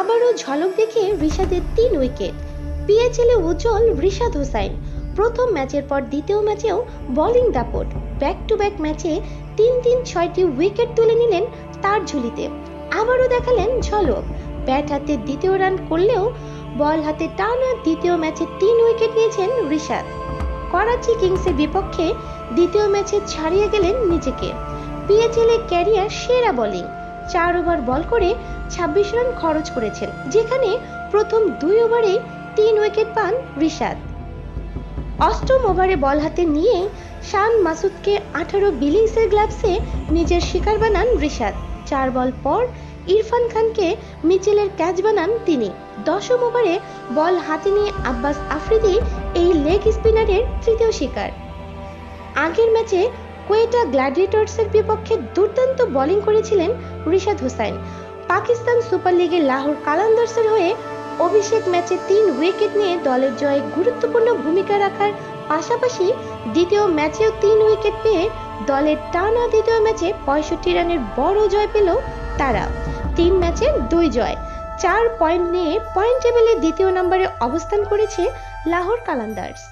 আবারও ঝলক দেখে ঋষাদের তিন উইকেট। পিএচএলে উজ্জ্বল ঋষাদ হোসাইন। প্রথম ম্যাচের পর দ্বিতীয় ম্যাচেও বোলিং দাপট। ব্যাক টু ব্যাক ম্যাচে তিন তিন ছয়টি উইকেট তুলে নিলেন তার ঝুলিতে। আবারও দেখালেন ঝলক। ব্যাট হাতে দ্বিতীয় রান করলেও বল হাতে টানা দ্বিতীয় ম্যাচে তিন উইকেট নিয়েছেন ঋষাদ করাচি কিংসের বিপক্ষে দ্বিতীয় ম্যাচে ছাড়িয়ে গেলেন নিজেকে। পিএচএল ক্যারিয়ার সেরা বোলিং চার ওভার বল করে ছাব্বিশ রান খরচ করেছেন, যেখানে প্রথম দুই ওভারে তিন উইকেট পান ঋষাদ অষ্টম ওভারে বল হাতে নিয়ে শান মাসুদকে আঠারো বিলিংসের গ্লাভসে নিজের শিকার বানান ঋষাদ চার বল পর ইরফান খানকে মিচেলের ক্যাচ বানান তিনি। দশম ওভারে বল হাতে নিয়ে আব্বাস আফ্রিদি এই লেগ স্পিনারের তৃতীয় শিকার। আগের ম্যাচে কোয়েটা গ্ল্যাডিয়েটর্সের বিপক্ষে দুর্দান্ত বোলিং করেছিলেন রিশাদ হোসাইন। পাকিস্তান সুপার লিগে লাহোর কালান্দার্সের হয়ে অভিষেক ম্যাচে তিন উইকেট নিয়ে দলের জয়ে গুরুত্বপূর্ণ ভূমিকা রাখার পাশাপাশি দ্বিতীয় ম্যাচেও তিন উইকেট পেয়ে দলের টানা দ্বিতীয় ম্যাচে পঁয়ষট্টি রানের বড় জয় পেল তারা। তিন ম্যাচে দুই জয়। চার পয়েন্ট নিয়ে পয়েন্ট টেবিলে দ্বিতীয় নম্বরে অবস্থান করেছে লাহোর কালান্দার্স।